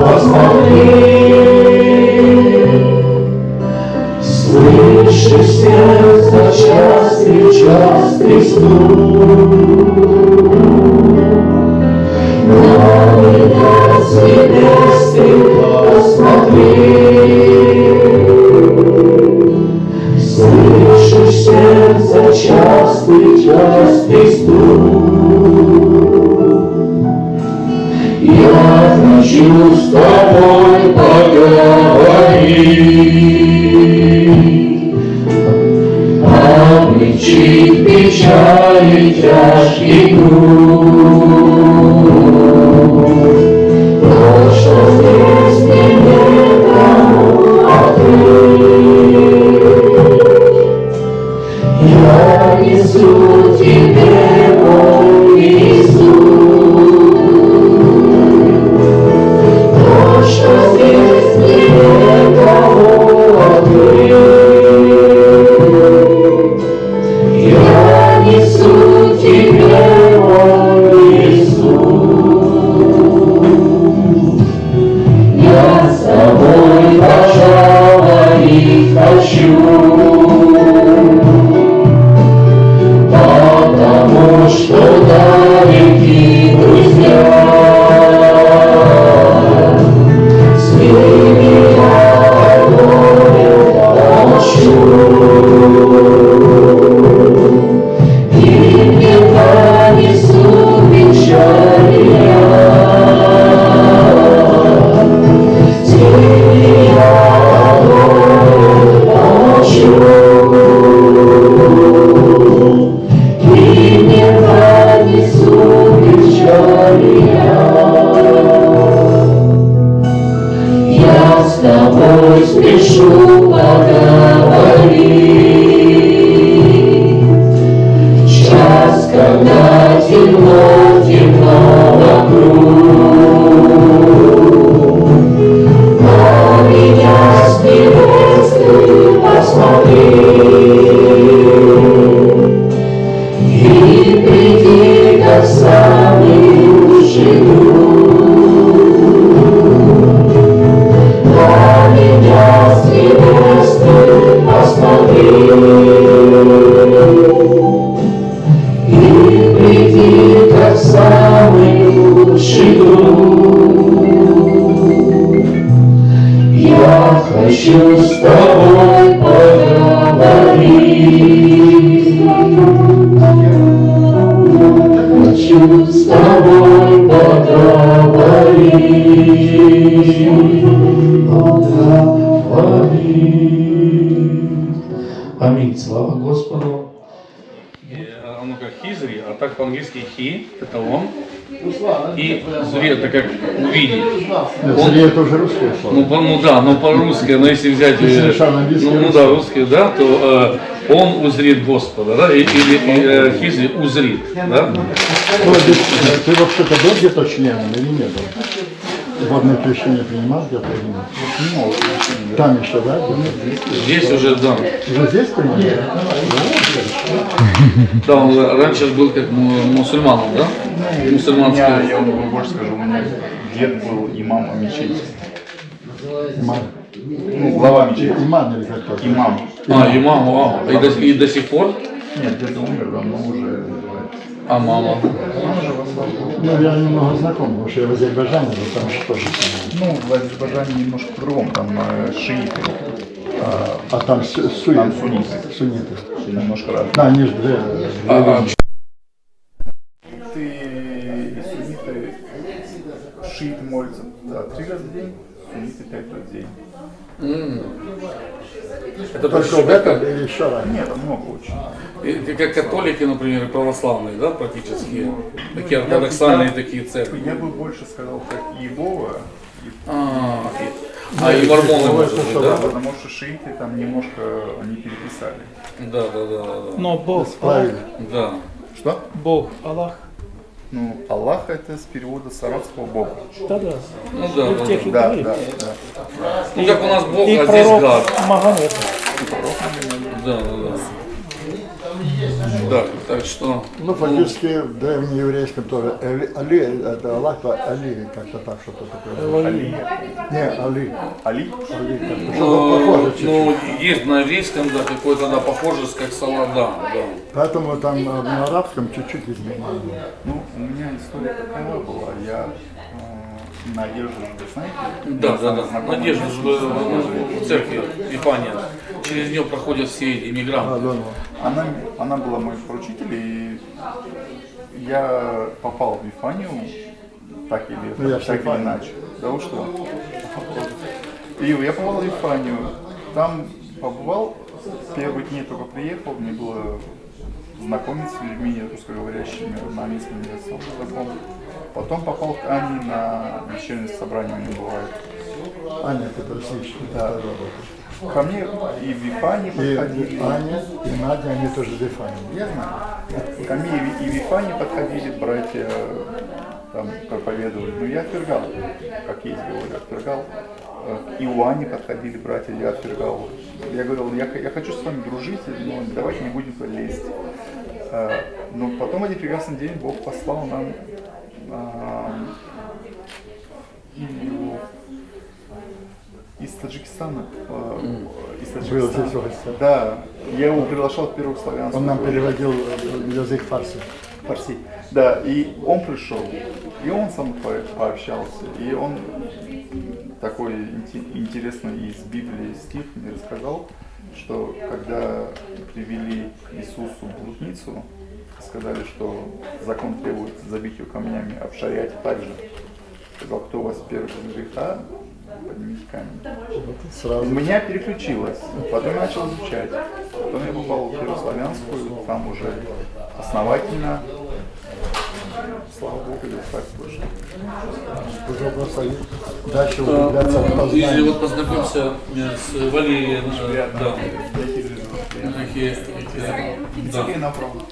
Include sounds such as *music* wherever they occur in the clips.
посмотри. Слышишь сердце частый, частый стук. На меня с небес ты посмотри. Слышишь сердце частый, частый стук. Хочу с тобой И зри это как увидеть. Он- это уже русское слово. Ну, по- ну да, но по-русски, но если взять, э, Если английский, ну, ну да, русский, да, то э, он узрит Господа, да, или э, хизри узрит, да. Ну, здесь, э, Ты вообще-то был где-то членом или не был? Водное крещение принимал где-то или нет? Там еще, да? Здесь уже, да. Уже здесь принял? Да, он раньше был как му- мусульманом, да? Я, Мусульманская. я вам больше скажу, у меня дед был имамом мечети. Имам. Ну, глава мечети. Имам или как то Имам. А, имам, а, и до, и до сих пор? Нет, дед умер давно уже. А мама? Ну, я немного знаком, потому что я в Азербайджане, но там что же самое. Ну, в Азербайджане немножко по-другому, там э, шииты, а, А там су- суи- Там сунниты. Сунниты. немножко разные. Да, они же две. А, а, и сунниты, шииты молятся да, три раза в день, сунниты пять раз в день. м. Это Только в этом или еще раньше? Нет, там много очень. и- и как католики, например, и православные, да, практически. Такие ортодоксальные такие церкви. Я бы больше сказал, как Иегова, и- А, и, а и мормоны, может быть, да? потому что шииты там немножко они переписали. Да, да, да, да. Но Бог, Аллах, Сплавили. Да. Что? Бог, Аллах. Ну, Аллах это с перевода с арабского Бога. Да-да. Ну да, В да. тех и Да, говорит. да, да. Ну как у нас Бог, И а здесь пророк гад. Магомед. Да, да, да. Да, так что, Ну, фактически в древнееврейском тоже Али, Али это Аллах, то Али, как-то так что-то такое. Али. Не, Али. Али? Али, как-то что-то похоже чуть-чуть. ну, есть на еврейском, да, какой-то, да, похожесть, как Салада, да. Поэтому там э, на арабском чуть-чуть изменено. Ну, у меня история такая была. Я э, Надежда, вы знаете? Да, да, да. Надежда русский в в церкви Ифания. Через нее проходят все А, иммигранты. да, ну. Она, она была мой поручитель, и я попал в Вифанию, так или, Ну, ж так или иначе. Да вы что? И я попал в Вифанию, там побывал, первые дни только приехал, мне было знакомиться с людьми русскоговорящими, на английском я сам знаком. Потом попал к Ане на вечернее собрание, у нее бывает. Аня, который слышит. Да. Ко мне и в Вифане И подходили. Аня, и Надя, они тоже дефайны. Я знаю. Ко мне и в- и в Вифане подходили братья, там проповедовали. Но я отвергал, как есть говорю, отвергал. Э, И у Ани подходили братья, я отвергал. Я говорил, я, я хочу с вами дружить, но давайте не будем лезть. Э, Но потом один прекрасный день Бог послал нам из Таджикистана. э, Из Был Таджикистана. здесь. Да, я его приглашал в первую славянскую. Он нам переводил э, язык фарси. Фарси. Да, и он пришел, и он со мной по- пообщался, и он такой инте- интересный из Библии стих мне рассказал, что когда привели к Иисусу блудницу, сказали, что закон требует забить ее камнями, обшарять так же. Сказал, кто у вас первый без греха, У Сразу. меня переключилось. Потом я начал изучать. Потом я попал в Первославянскую, там уже основательно. Слава Богу, и так вышло. Уже просто дальше углубляться в Если познание. вот познакомься э, с Валерией, э, да, такие, э, да. И направо.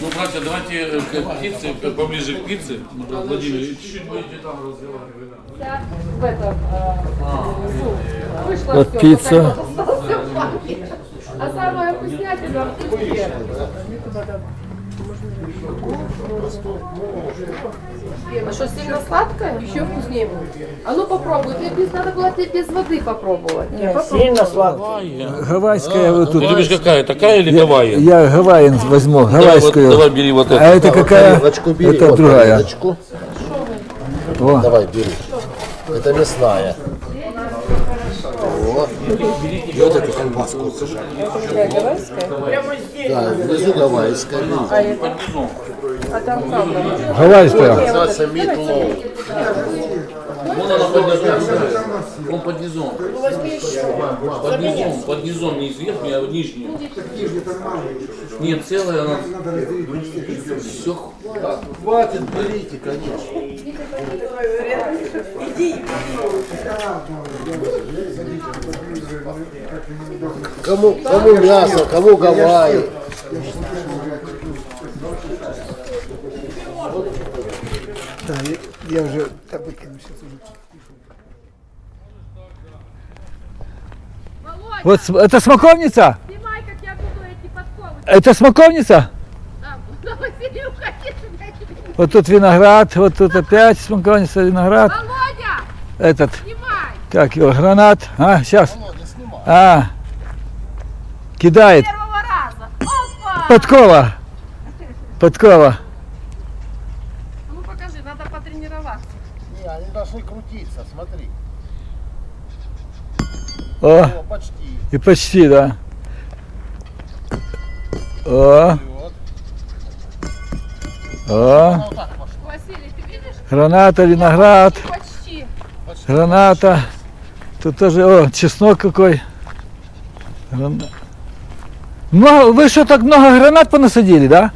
Ну, братья, давайте э, к птице, поближе к птице. Владимир, чуть-чуть будете там разговаривать. в этом э, вышла Вот пицца. А самое вкуснятина в. А что, сильно сладкое? Еще вкуснее будет. А ну попробуй. Ты без, надо было тебе без воды попробовать. Сильно сладкое. Гавайская вот тут. Ты любишь какая, такая или Гавайи? Я Гавайин возьму, гавайскую. давай бери вот А эту. это какая? Это вот другая. О, Давай, бери. Это мясная. Вот. И вот эту колбаску сажай. Да, внизу гавайская. бери. гавайская. Называется митлоу. Вон она под низом. Он под низом. Под низом, под низом, не из верхней, а в нижнюю. Нет, целая она. Все. Хватит, берите, конечно. Кому, кому мясо, кому гавайи. Вот с- это смоковница? Снимай, как я буду эти подковы. Это смоковница? Там, *laughs* на Василий, уходи. Вот тут виноград, вот тут опять смоковница, виноград. Володя, Этот, снимай. как его, гранат. А, сейчас. А, кидает. Первого раза. Опа. Подкова. Подкова. Ну покажи, надо потренироваться. Не, они должны крутиться, смотри. О, О, почти. И почти, да. Ты видишь? граната, виноград, граната. Тут тоже, о, чеснок какой. Много, вы что, так много гранат понасадили, да?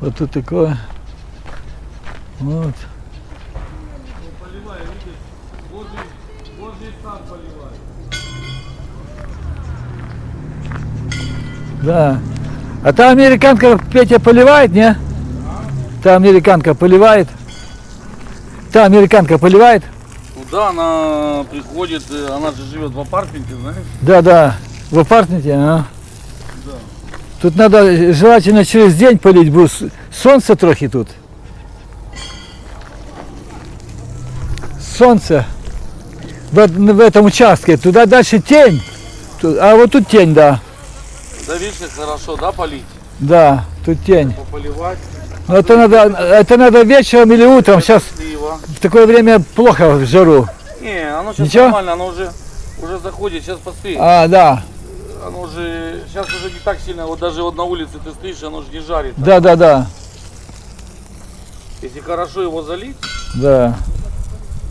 Вот тут такое. Вот. Да. А та американка Петя поливает, не? Та американка поливает. Та американка поливает. Ну да, она приходит, э, она же живет в апартменте, знаешь? Да, да. В апартменте, а? Тут надо желательно через день полить, бо с- сонце трохи тут. Солнце в, в этом участке. Туда дальше тень. А вот тут тень, да. Да как хорошо, да, полить? Да, тут тень. Пополивать, Но это надо, это надо вечером или утром. Сейчас слива. в такое время плохо в жару. Не, оно сейчас Ничего? нормально, оно уже, уже заходит, сейчас поспеет. А, да. Оно уже, сейчас уже не так сильно, вот даже вот на улице ты стоишь, оно же не жарит. Да, да, да. Если хорошо его залить, Да.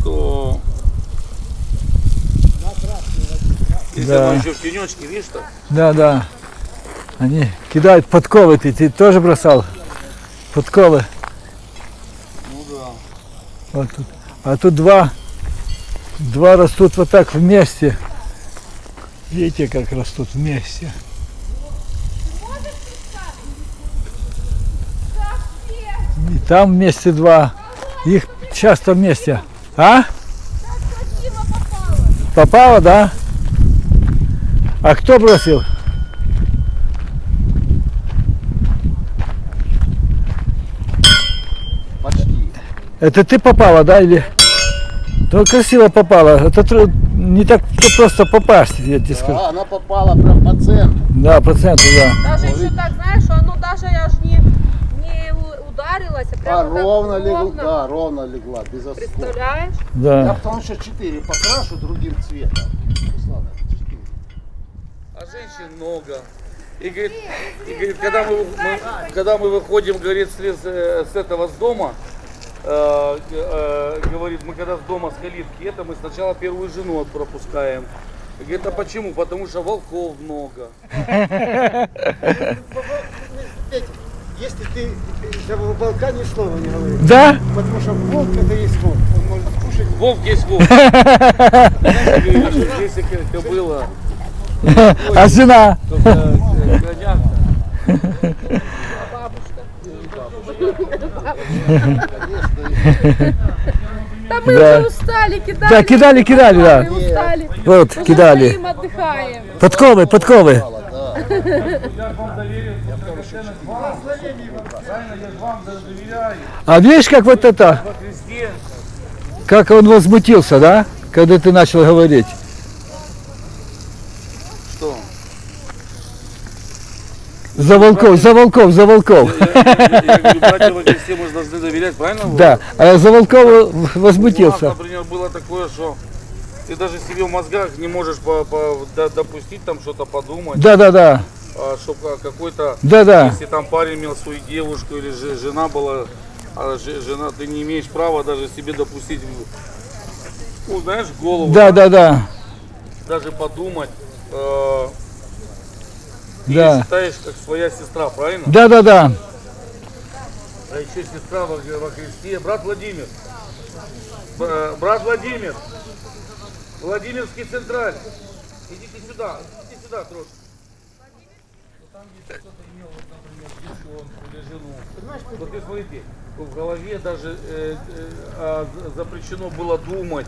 то... Если Да. оно еще в тенечке, видишь так? Да, да. Они кидают подковы. Ты, ты тоже бросал подковы? Ну да. Вот тут. А тут два, два растут вот так вместе. Видите, как растут вместе. И там вместе два. Их часто вместе. А? Попало, да? А кто бросил? Это ты попала, да, или? Ну, красиво попала. Это тру- не так просто попасть, я тебе скажу. Да, она попала прям по центру. Да, по центру, да. Даже еще так, знаешь, оно даже аж не, не у- ударилось, а А прямо так ровно легла, ровно. да, ровно легла, без осколка. Представляешь? Я Да. потому что 4 покрашу другим цветом. Руслан, четыре. А женщин много. И говорит, и говорит, когда, мы, мы- когда мы выходим, говорит, с, с этого с дома, э, э, говорит, мы когда с дома с калитки, это мы сначала первую жену от- пропускаем. Говорит, а почему? Потому что волков много. Если ты за волка ни слова не говоришь, Да? потому что волк это есть волк, он может кушать. Волк есть волк. *laughs* Если ко- кобыла, А жена? э, Да мы Да. уже устали, кидали. Да, кидали, кидали, да. Мы устали. Вот, Уже кидали. стоим, отдыхаем. Подковы, подковы. я же вам доверил, драгоценность вам. Правильно, я же вам доверяю. А видишь, как вот это, Во Христе как он возмутился, да? Когда ты начал говорить. Что? За волков, за волков, за волков. Я, говорю, братья должны доверять, правильно? Да, а за волков У нас, возмутился. например, было такое, что ты даже себе в мозгах не можешь по- по- до- допустить там что-то подумать, Да, да, да. чтобы какой-то, Да, да. если там парень имел свою девушку или же- жена была, а же- жена, ты не имеешь права даже себе допустить, ну, знаешь, голову, Да, да, да. даже подумать. э, ты Да. считаешь как своя сестра, правильно? Да, да, да. А еще сестра во, во Христе, брат Владимир. Э, брат Владимир. Владимирский централь. Идите сюда, идите сюда Там, кто-то имел, вот, например, девчонку или жену, вот и смотрите, в голове даже э, э, а, за- запрещено было думать,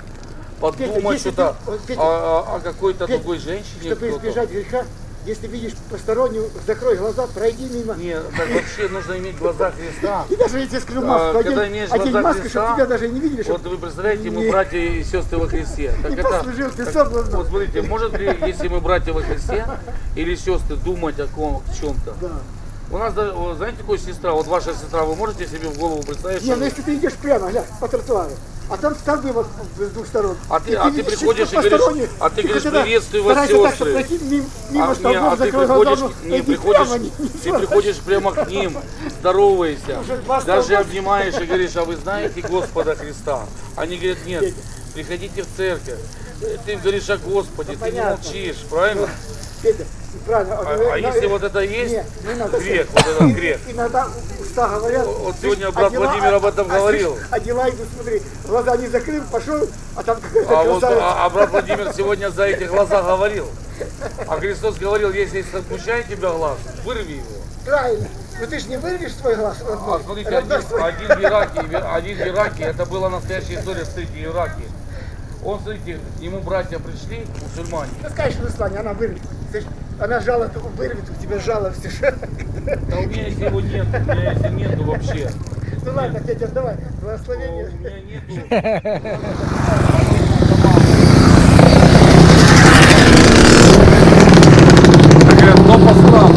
подумать если что-то ты- Петя, о, о- о какой-то Петя, другой женщине. Чтобы избежать греха, если видишь постороннюю, закрой глаза, пройди мимо. Нет, так вообще нужно иметь глаза Христа. И даже тебе скажу А, маску, когда одень, имеешь одень глаза маску, Христа, чтобы тебя даже не видели, Вот чтобы вы представляете, мы братья и сестры во Христе. *laughs* Так не это, послужил ты сам вот смотрите, может ли, если мы братья во Христе или сестры, думать о ком, о чем-то? Да. У нас, знаете, какая сестра, вот ваша сестра, вы можете себе в голову представить, Не, ну если ты идешь прямо, глянь, по тротуару, а там столбы вот с двух сторон. А ты- И а ты приходишь и говоришь- а ты говоришь, «Приветствую вас, так, сестры». пройти мимо, мимо А, столбов, а ты закрой приходишь, не, приходишь, прямо, не- не ты приходишь прямо к ним, здороваешься, даже обнимаешь и говоришь, а вы знаете Господа Христа? Они говорят, нет, приходите в церковь. Ты говоришь о Господе, ты не молчишь, правильно? Петя, правильно. А, а если вот это есть Нет, не надо. грех, вот этот грех, Иногда уста говорят. Вот сегодня ж брат одела, Владимир об этом а, говорил. А дела идут, смотри, глаза не закрыл, пошел, а там какая-то *laughs* а, вот, а, а брат Владимир сегодня за эти глаза говорил. А Христос говорил, если смущает тебя глаз, вырви его. Правильно. Но ты же не вырвешь свой глаз. А, родной. смотрите, Родной один, свой. один в Ираке, один в Ираке, это была настоящая история, смотрите, в Ираке. Он, смотрите, ему братья пришли, мусульмане. Ну, скажешь в исламе, она вырвет. Она жало вырвет, у тебя жало все. Да у меня если его нет, у меня если нету вообще. Ну ладно, Петя, давай. У Благословение. меня нету. Говорят, но пасторам.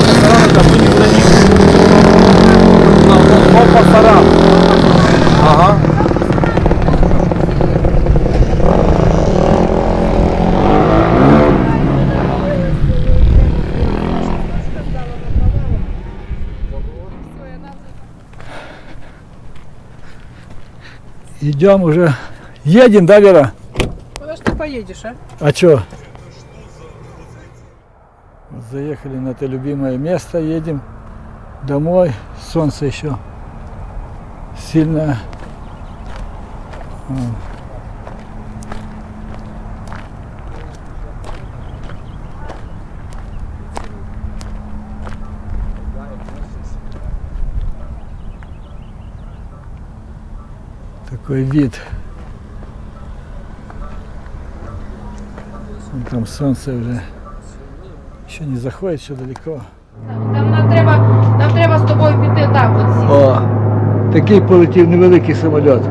Пасторам это мы не дадим. Но, но, но пасторам. Ага. Идем уже. Едем, да, Вера? Куда ж ты поедешь, а? А чё? Заехали на это любимое место, едем домой. Солнце еще сильно. М. Такой вид. Вон Там солнце уже ще не заходить, ще далеко. Там нам треба, нам треба з тобою піти так от. О, такий полетів невеликий самоліт.